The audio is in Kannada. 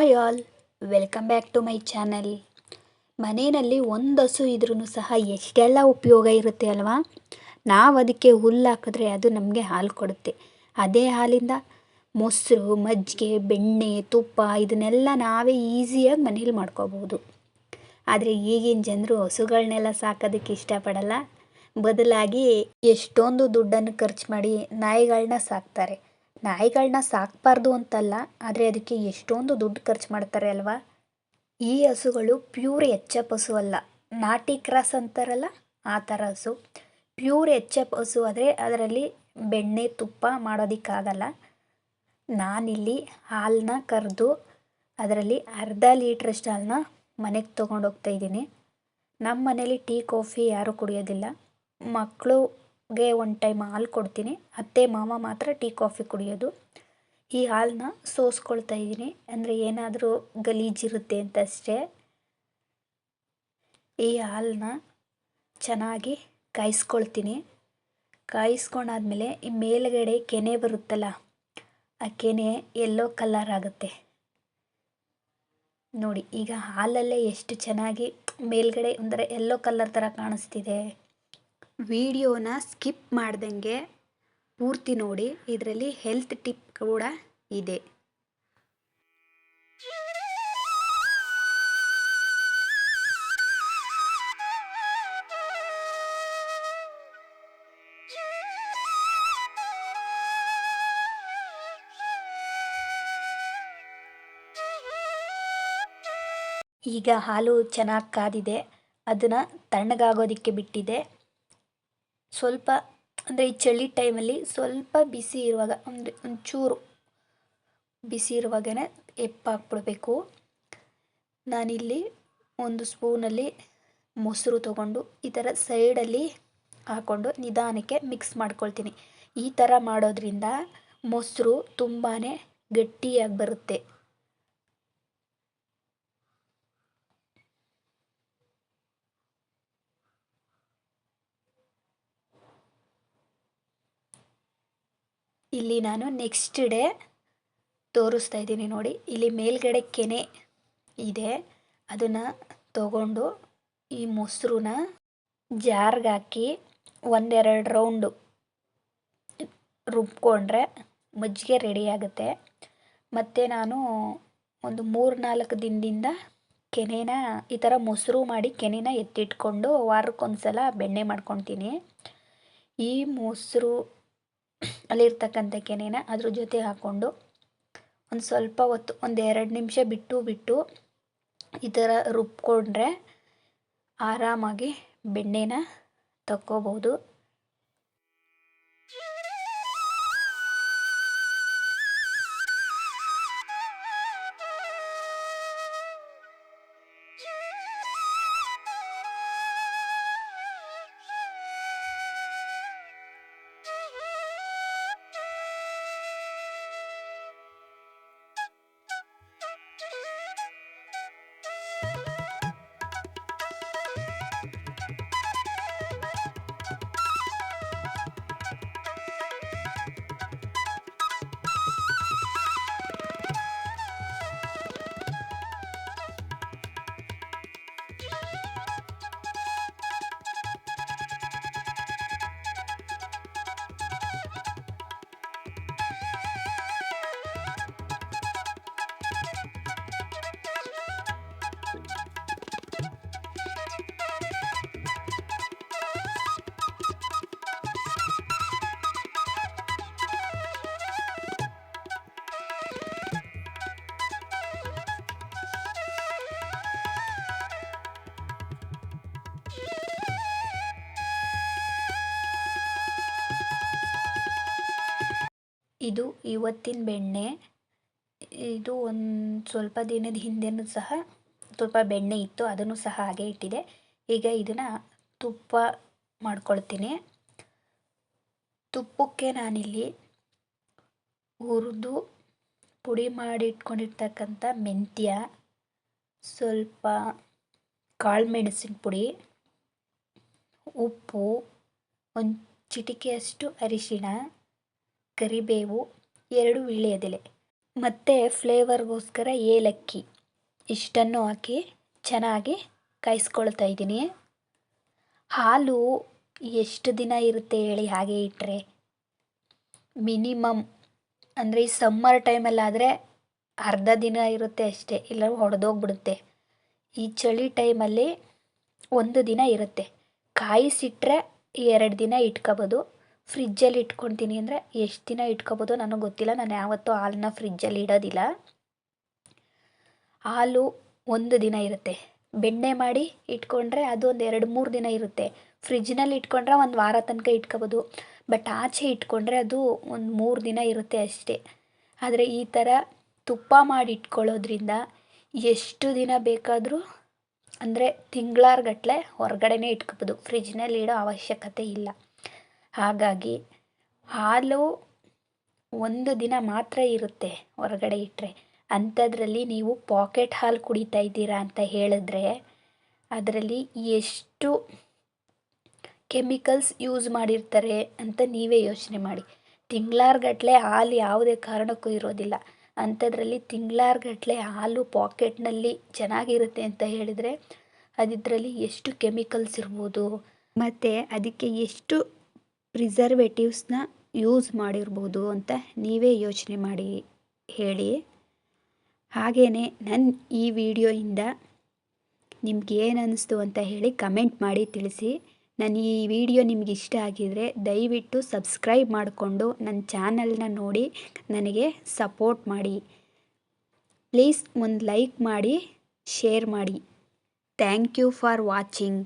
Hi all welcome back to my channel ಮನೆಯಲ್ಲಿ ಒಂದು ಹಸು ಇದ್ರೂ ಸಹ ಎಷ್ಟೆಲ್ಲ ಉಪಯೋಗ ಇರುತ್ತೆ ಅಲ್ವಾ? ನಾವು ಅದಕ್ಕೆ ಹುಲ್ಲು ಹಾಕಿದ್ರೆ ಅದು ನಮಗೆ ಹಾಲು ಕೊಡುತ್ತೆ. ಅದೇ ಹಾಲಿಂದ ಮೊಸರು, ಮಜ್ಜಿಗೆ, ಬೆಣ್ಣೆ, ತುಪ್ಪ ಇದನ್ನೆಲ್ಲ ನಾವೇ ಈಸಿಯಾಗಿ ಮನೇಲಿ ಮಾಡ್ಕೋಬಹುದು ಆದರೆ ಈಗಿನ ಜನರು ಹಸುಗಳನ್ನೆಲ್ಲ ಸಾಕೋದಕ್ಕೆ ಇಷ್ಟಪಡಲ್ಲ. ಬದಲಾಗಿ ಎಷ್ಟೊಂದು ದುಡ್ಡನ್ನು ಖರ್ಚು ಮಾಡಿ ನಾಯಿಗಳನ್ನ ಸಾಕ್ತಾರೆ. ನಾಯಿಗಳನ್ನ ಸಾಕಬಾರ್ದು ಅಂತಲ್ಲ, ಆದರೆ ಅದಕ್ಕೆ ಎಷ್ಟೊಂದು ದುಡ್ಡು ಖರ್ಚು ಮಾಡ್ತಾರೆ ಅಲ್ವಾ? ಈ ಹಸುಗಳು ಪ್ಯೂರ್ ಎಚ್ ಎಫ್ ಹಸು ಅಲ್ಲ. ನಾಟಿ ಕ್ರಾಸ್ ಅಂತಾರಲ್ಲ, ಆ ಥರ ಹಸು. ಪ್ಯೂರ್ ಎಚ್ ಎಫ್ ಹಸು ಆದರೆ ಅದರಲ್ಲಿ ಬೆಣ್ಣೆ ತುಪ್ಪ ಮಾಡೋದಕ್ಕಾಗಲ್ಲ. ನಾನಿಲ್ಲಿ ಹಾಲನ್ನ ಕರೆದು ಅದರಲ್ಲಿ ಅರ್ಧ ಲೀಟ್ರಷ್ಟು ಹಾಲನ್ನ ಮನೆಗೆ ತೊಗೊಂಡೋಗ್ತಾ ಇದ್ದೀನಿ. ನಮ್ಮ ಮನೇಲಿ ಟೀ, ಕಾಫಿ ಯಾರೂ ಕುಡಿಯೋದಿಲ್ಲ. ಮಕ್ಕಳಿಗೆ ಒಂದು ಟೈಮ್ ಹಾಲು ಕೊಡ್ತೀನಿ. ಅತ್ತೆ ಮಾವ ಮಾತ್ರ ಟೀ, ಕಾಫಿ ಕುಡಿಯೋದು. ಈ ಹಾಲನ್ನ ಸೋಸ್ಕೊಳ್ತಾ ಇದ್ದೀನಿ. ಅಂದರೆ ಏನಾದರೂ ಗಲೀಜಿರುತ್ತೆ ಅಂತ ಅಷ್ಟೇ. ಈ ಹಾಲನ್ನ ಚೆನ್ನಾಗಿ ಕಾಯಿಸ್ಕೊಳ್ತೀನಿ. ಕಾಯಿಸ್ಕೊಂಡಾದ್ಮೇಲೆ ಈ ಮೇಲುಗಡೆ ಕೆನೆ ಬರುತ್ತಲ್ಲ, ಆ ಕೆನೆ ಎಲ್ಲೋ ಕಲರ್ ಆಗುತ್ತೆ. ನೋಡಿ, ಈಗ ಹಾಲಲ್ಲೇ ಎಷ್ಟು ಚೆನ್ನಾಗಿ ಮೇಲ್ಗಡೆ ಅಂದರೆ ಎಲ್ಲೋ ಕಲರ್ ಥರ ಕಾಣಿಸ್ತಿದೆ. ವಿಡಿಯೋನ ಸ್ಕಿಪ್ ಮಾಡ್ದಂಗೆ ಪೂರ್ತಿ ನೋಡಿ. ಇದರಲ್ಲಿ ಹೆಲ್ತ್ ಟಿಪ್ ಕೂಡ ಇದೆ. ಈಗ ಹಾಲು ಚೆನ್ನಾಗಿ ಕಾದಿದೆ. ಅದನ್ನು ತಣ್ಣಗಾಗೋದಕ್ಕೆ ಬಿಟ್ಟಿದೆ. ಸ್ವಲ್ಪ, ಅಂದರೆ ಈ ಚಳಿ ಟೈಮಲ್ಲಿ ಸ್ವಲ್ಪ ಬಿಸಿ ಇರುವಾಗ, ಅಂದರೆ ಒಂಚೂರು ಬಿಸಿ ಇರುವಾಗಲೇ ಎಪ್ಪಾಕ್ಬಿಡ್ಬೇಕು ನಾನಿಲ್ಲಿ ಒಂದು ಸ್ಪೂನಲ್ಲಿ ಮೊಸರು ತಗೊಂಡು ಈ ಥರ ಸೈಡಲ್ಲಿ ಹಾಕ್ಕೊಂಡು ನಿಧಾನಕ್ಕೆ ಮಿಕ್ಸ್ ಮಾಡ್ಕೊಳ್ತೀನಿ. ಈ ಥರ ಮಾಡೋದ್ರಿಂದ ಮೊಸರು ತುಂಬಾ ಗಟ್ಟಿಯಾಗಿ ಬರುತ್ತೆ. ಇಲ್ಲಿ ನಾನು ನೆಕ್ಸ್ಟ್ ಡೇ ತೋರಿಸ್ತಾ ಇದ್ದೀನಿ ನೋಡಿ. ಇಲ್ಲಿ ಮೇಲ್ಗಡೆ ಕೆನೆ ಇದೆ. ಅದನ್ನು ತಗೊಂಡು ಈ ಮೊಸರನ್ನ ಜಾರ್ಗೆ ಹಾಕಿ ಒಂದೆರಡು ರೌಂಡು ರುಬ್ಕೊಂಡ್ರೆ ಮಜ್ಜಿಗೆ ರೆಡಿ ಆಗುತ್ತೆ. ಮತ್ತು ನಾನು ಒಂದು ಮೂರು ನಾಲ್ಕು ದಿನದಿಂದ ಕೆನೆನ ಈ ಥರ ಮೊಸರು ಮಾಡಿ ಕೆನೆನ ಎತ್ತಿಟ್ಕೊಂಡು ವಾರಕ್ಕೊಂದ್ಸಲ ಬೆಣ್ಣೆ ಮಾಡ್ಕೊತೀನಿ. ಈ ಮೊಸರು ಅಲ್ಲಿರ್ತಕ್ಕಂಥ ಕೆನೆನ ಅದ್ರ ಜೊತೆ ಹಾಕ್ಕೊಂಡು ಒಂದು ಸ್ವಲ್ಪ ಹೊತ್ತು, ಒಂದು ಎರಡು ನಿಮಿಷ ಬಿಟ್ಟು ಬಿಟ್ಟು ಈ ಥರ ರುಬ್ಕೊಂಡ್ರೆ ಆರಾಮಾಗಿ ಬೆಣ್ಣೆನ ತಕ್ಕೋಬೋದು. ಇದು ಇವತ್ತಿನ ಬೆಣ್ಣೆ. ಇದು ಒಂದು ಸ್ವಲ್ಪ ದಿನದ ಹಿಂದೆಯೂ ಸಹ ಸ್ವಲ್ಪ ಬೆಣ್ಣೆ ಇತ್ತು, ಅದನ್ನು ಸಹ ಹಾಗೆ ಇಟ್ಟಿದೆ. ಈಗ ಇದನ್ನು ತುಪ್ಪ ಮಾಡ್ಕೊಳ್ತೀನಿ. ತುಪ್ಪಕ್ಕೆ ನಾನಿಲ್ಲಿ ಹುರಿದು ಪುಡಿ ಮಾಡಿ ಇಟ್ಕೊಂಡಿರ್ತಕ್ಕಂಥ ಮೆಂತ್ಯ, ಸ್ವಲ್ಪ ಕಾಳು ಮೆಣಸಿನ ಪುಡಿ, ಉಪ್ಪು, ಒಂದು ಚಿಟಿಕೆಯಷ್ಟು ಅರಿಶಿಣ ಕರಿಬೇವು, ಎರಡು ವೀಳ್ಯದೆಲೆ, ಮತ್ತು ಫ್ಲೇವರ್ಗೋಸ್ಕರ ಏಲಕ್ಕಿ. ಇಷ್ಟನ್ನು ಹಾಕಿ ಚೆನ್ನಾಗಿ ಕಾಯಿಸ್ಕೊಳ್ತಾ ಇದ್ದೀನಿ. ಹಾಲು ಎಷ್ಟು ದಿನ ಇರುತ್ತೆ ಹೇಳಿ ಹಾಗೆ ಇಟ್ಟರೆ ಮಿನಿಮಮ್ ಅಂದರೆ ಈ ಸಮ್ಮರ್ ಟೈಮಲ್ಲಾದರೆ ಅರ್ಧ ದಿನ ಇರುತ್ತೆ ಅಷ್ಟೇ ಇಲ್ಲ ಹೊಡೆದೋಗ್ಬಿಡುತ್ತೆ. ಈ ಚಳಿ ಟೈಮಲ್ಲಿ ಒಂದು ದಿನ ಇರುತ್ತೆ. ಕಾಯಿಸಿಟ್ರೆ ಎರಡು ದಿನ ಇಟ್ಕೋಬೋದು. ಫ್ರಿಜ್ಜಲ್ಲಿ ಇಟ್ಕೊತೀನಿ ಅಂದರೆ ಎಷ್ಟು ದಿನ ಇಟ್ಕೋಬೋದು ನನಗೆ ಗೊತ್ತಿಲ್ಲ. ನಾನು ಯಾವತ್ತೂ ಹಾಲನ್ನ ಫ್ರಿಜ್ಜಲ್ಲಿ ಇಡೋದಿಲ್ಲ. ಹಾಲು ಒಂದು ದಿನ ಇರುತ್ತೆ. ಬೆಣ್ಣೆ ಮಾಡಿ ಇಟ್ಕೊಂಡ್ರೆ ಅದು ಒಂದು ಎರಡು ಮೂರು ದಿನ ಇರುತ್ತೆ. ಫ್ರಿಜ್ನಲ್ಲಿ ಇಟ್ಕೊಂಡ್ರೆ ಒಂದು ವಾರ ತನಕ ಇಟ್ಕೋಬೋದು. ಬಟ್ ಆಚೆ ಇಟ್ಕೊಂಡ್ರೆ ಅದು ಒಂದು ಮೂರು ದಿನ ಇರುತ್ತೆ ಅಷ್ಟೇ. ಆದರೆ ಈ ಥರ ತುಪ್ಪ ಮಾಡಿ ಇಟ್ಕೊಳ್ಳೋದ್ರಿಂದ ಎಷ್ಟು ದಿನ ಬೇಕಾದರೂ ಅಂದರೆ ತಿಂಗಳಾರ್ಗಟ್ಲೆ ಹೊರಗಡೆನೇ ಇಟ್ಕೋಬೋದು. ಫ್ರಿಜ್ನಲ್ಲಿ ಇಡೋ ಅವಶ್ಯಕತೆ ಇಲ್ಲ. ಹಾಗಾಗಿ ಹಾಲು ಒಂದು ದಿನ ಮಾತ್ರ ಇರುತ್ತೆ ಹೊರಗಡೆ ಇಟ್ಟರೆ ಅಂಥದ್ರಲ್ಲಿ ನೀವು ಪಾಕೆಟ್ ಹಾಲು ಕುಡಿತಾ ಇದ್ದೀರಾ ಅಂತ ಹೇಳಿದ್ರೆ ಅದರಲ್ಲಿ ಎಷ್ಟು ಕೆಮಿಕಲ್ಸ್ ಯೂಸ್ ಮಾಡಿರ್ತಾರೆ ಅಂತ ನೀವೇ ಯೋಚನೆ ಮಾಡಿ. ತಿಂಗ್ಳಾರ್ಗಟ್ಟಲೆ ಹಾಲು ಯಾವುದೇ ಕಾರಣಕ್ಕೂ ಇರೋದಿಲ್ಲ. ಅಂಥದ್ರಲ್ಲಿ ತಿಂಗ್ಳಾರ್ಗಟ್ಟಲೆ ಹಾಲು ಪಾಕೆಟ್ನಲ್ಲಿ ಚೆನ್ನಾಗಿರುತ್ತೆ ಅಂತ ಹೇಳಿದರೆ ಅದಿದ್ರಲ್ಲಿ ಎಷ್ಟು ಕೆಮಿಕಲ್ಸ್ ಇರ್ಬೋದು? ಮತ್ತು ಅದಕ್ಕೆ ಎಷ್ಟು ಪ್ರಿಸರ್ವೇಟಿವ್ಸ್ನ ಯೂಸ್ ಮಾಡಿರ್ಬೋದು ಅಂತ ನೀವೇ ಯೋಚನೆ ಮಾಡಿ, ಹೇಳಿ. ಹಾಗೆಯೇ ನನ್ನ ಈ ವಿಡಿಯೋಯಿಂದ ನಿಮ್ಗೆ ಏನು ಅನ್ನಿಸ್ತು ಅಂತ ಹೇಳಿ ಕಮೆಂಟ್ ಮಾಡಿ ತಿಳಿಸಿ. ನನ್ನ ಈ ವಿಡಿಯೋ ನಿಮ್ಗೆ ಇಷ್ಟ ಆಗಿದರೆ ದಯವಿಟ್ಟು ಸಬ್ಸ್ಕ್ರೈಬ್ ಮಾಡಿಕೊಂಡು ನನ್ನ ಚಾನಲ್ನ ನೋಡಿ, ನನಗೆ ಸಪೋರ್ಟ್ ಮಾಡಿ. ಪ್ಲೀಸ್ ಒಂದು ಲೈಕ್ ಮಾಡಿ, ಶೇರ್ ಮಾಡಿ. Thank you for watching.